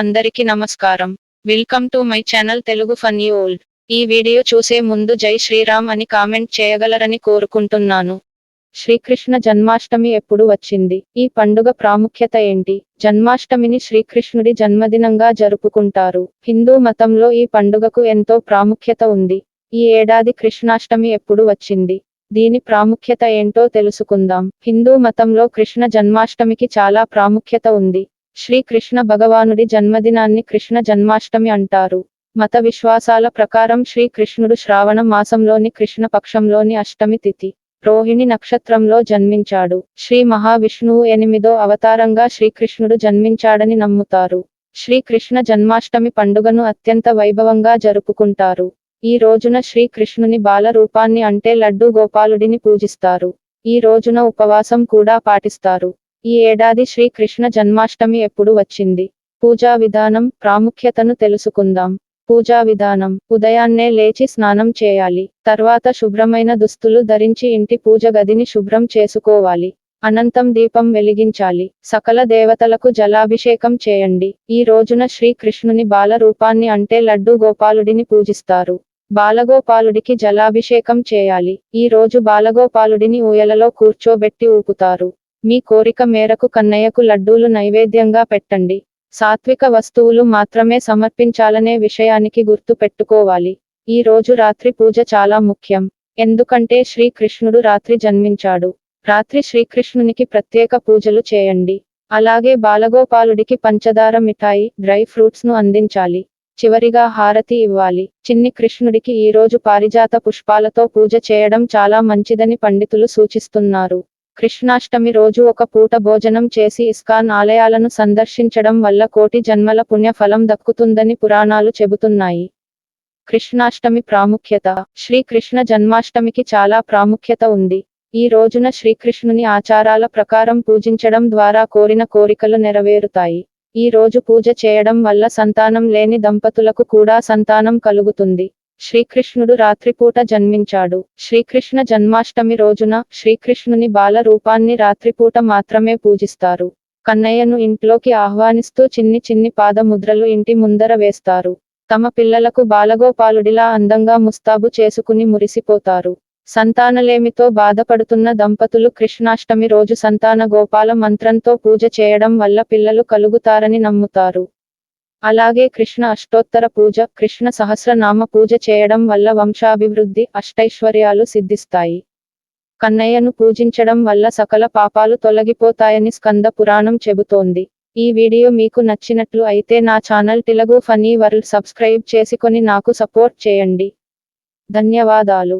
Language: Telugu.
అందరికి నమస్కారం. Welcome to my channel Telugu funny world. ఈ వీడియో చూసే ముందు జై శ్రీరామ్ అని కామెంట్ చేయగలరని కోరుకుంటున్నాను. శ్రీకృష్ణ జన్మాష్టమి ఎప్పుడు వచ్చింది? ఈ పండుగ ప్రాముఖ్యత ఏంటి? జన్మాష్టమిని శ్రీకృష్ణుడి జన్మదినంగా జరుపుకుంటారు. హిందూ మతంలో ఈ పండుగకు ఎంతో ప్రాముఖ్యత ఉంది. ఈ ఏడాది కృష్ణాష్టమి ఎప్పుడు వచ్చింది? దీని ప్రాముఖ్యత ఏంటో తెలుసుకుందాం. హిందూ మతంలో కృష్ణ జన్మాష్టమికి చాలా ప్రాముఖ్యత ఉంది. శ్రీ కృష్ణ భగవానుడి జన్మదినాన్ని కృష్ణ జన్మాష్టమి అంటారు. మత విశ్వాసాల ప్రకారం శ్రీకృష్ణుడు శ్రావణ మాసంలోని కృష్ణ పక్షంలోని అష్టమి తిథి రోహిణి నక్షత్రంలో జన్మించాడు. శ్రీ మహావిష్ణువు ఎనిమిదో అవతారంగా శ్రీకృష్ణుడు జన్మించాడని నమ్ముతారు. శ్రీకృష్ణ జన్మాష్టమి పండుగను అత్యంత వైభవంగా జరుపుకుంటారు. ఈ రోజున శ్రీకృష్ణుని బాల రూపాన్ని అంటే లడ్డు గోపాలుడిని పూజిస్తారు. ఈ రోజున ఉపవాసం కూడా పాటిస్తారు. ఈ ఏడాది శ్రీకృష్ణ జన్మాష్టమి ఎప్పుడు వచ్చింది? పూజా విధానం ప్రాముఖ్యతను తెలుసుకుందాం. పూజా విధానం ఉదయాన్నే లేచి స్నానం చేయాలి. తర్వాత శుభ్రమైన దుస్తులు ధరించి ఇంటి పూజ గదిని శుభ్రం చేసుకోవాలి. అనంతం దీపం వెలిగించాలి. సకల దేవతలకు జలాభిషేకం చేయండి. ఈ రోజున శ్రీకృష్ణుని బాల రూపాన్ని అంటే లడ్డు గోపాలుడిని పూజిస్తారు. బాలగోపాలుడికి జలాభిషేకం చేయాలి. ఈ రోజు బాలగోపాలుడిని ఊయలలో కూర్చోబెట్టి ఊపుతారు. మీ కోరిక మేరకు కన్నయ్యకు లడ్డూలు నైవేద్యంగా పెట్టండి. సాత్విక వస్తువులు మాత్రమే సమర్పించాలనే విషయానికి గుర్తు పెట్టుకోవాలి. ఈ రోజు రాత్రి పూజ చాలా ముఖ్యం. ఎందుకంటే శ్రీకృష్ణుడు రాత్రి జన్మించాడు. రాత్రి శ్రీకృష్ణునికి ప్రత్యేక పూజలు చేయండి. అలాగే బాలగోపాలుడికి పంచదార మిఠాయి డ్రై ఫ్రూట్స్ను అందించాలి. చివరిగా హారతి ఇవ్వాలి. చిన్ని కృష్ణుడికి ఈ రోజు పారిజాత పుష్పాలతో పూజ చేయడం చాలా మంచిదని పండితులు సూచిస్తున్నారు. కృష్ణాష్టమి రోజు ఒక పూట భోజనం చేసి ఇస్కాన్ ఆలయాలను సందర్శించడం వల్ల కోటి జన్మల పుణ్య ఫలం దక్కుతుందని పురాణాలు చెబుతున్నాయి. కృష్ణాష్టమి ప్రాముఖ్యత. శ్రీకృష్ణ జన్మాష్టమికి చాలా ప్రాముఖ్యత ఉంది. ఈ రోజున శ్రీకృష్ణుని ఆచారాల ప్రకారం పూజించడం ద్వారా కోరిన కోరికలు నెరవేరుతాయి. ఈ రోజు పూజ చేయడం వల్ల సంతానం లేని దంపతులకు కూడా సంతానం కలుగుతుంది. శ్రీకృష్ణుడు రాత్రిపూట జన్మించాడు. శ్రీకృష్ణ జన్మాష్టమి రోజున శ్రీకృష్ణుని బాల రూపాన్ని రాత్రిపూట మాత్రమే పూజిస్తారు. కన్నయ్యను ఇంట్లోకి ఆహ్వానిస్తూ చిన్ని చిన్ని పాదముద్రలు ఇంటి ముందర వేస్తారు. తమ పిల్లలకు బాలగోపాలుడిలా అందంగా ముస్తాబు చేసుకుని మురిసిపోతారు. సంతానలేమితో బాధపడుతున్న దంపతులు కృష్ణాష్టమి రోజు సంతాన గోపాల మంత్రంతో పూజ చేయడం వల్ల పిల్లలు కలుగుతారని నమ్ముతారు. అలాగే కృష్ణ అష్టోత్తర పూజ కృష్ణ సహస్రనామ పూజ చేయడం వల్ల వంశాభివృద్ధి అష్టైశ్వర్యాలు సిద్ధిస్తాయి. కన్నయ్యను పూజించడం వల్ల సకల పాపాలు తొలగిపోతాయని స్కంద పురాణం చెబుతోంది. ఈ వీడియో మీకు నచ్చినట్లు అయితే నా channel Telugu funny world subscribe చేసుకొని నాకు సపోర్ట్ చేయండి. ధన్యవాదాలు.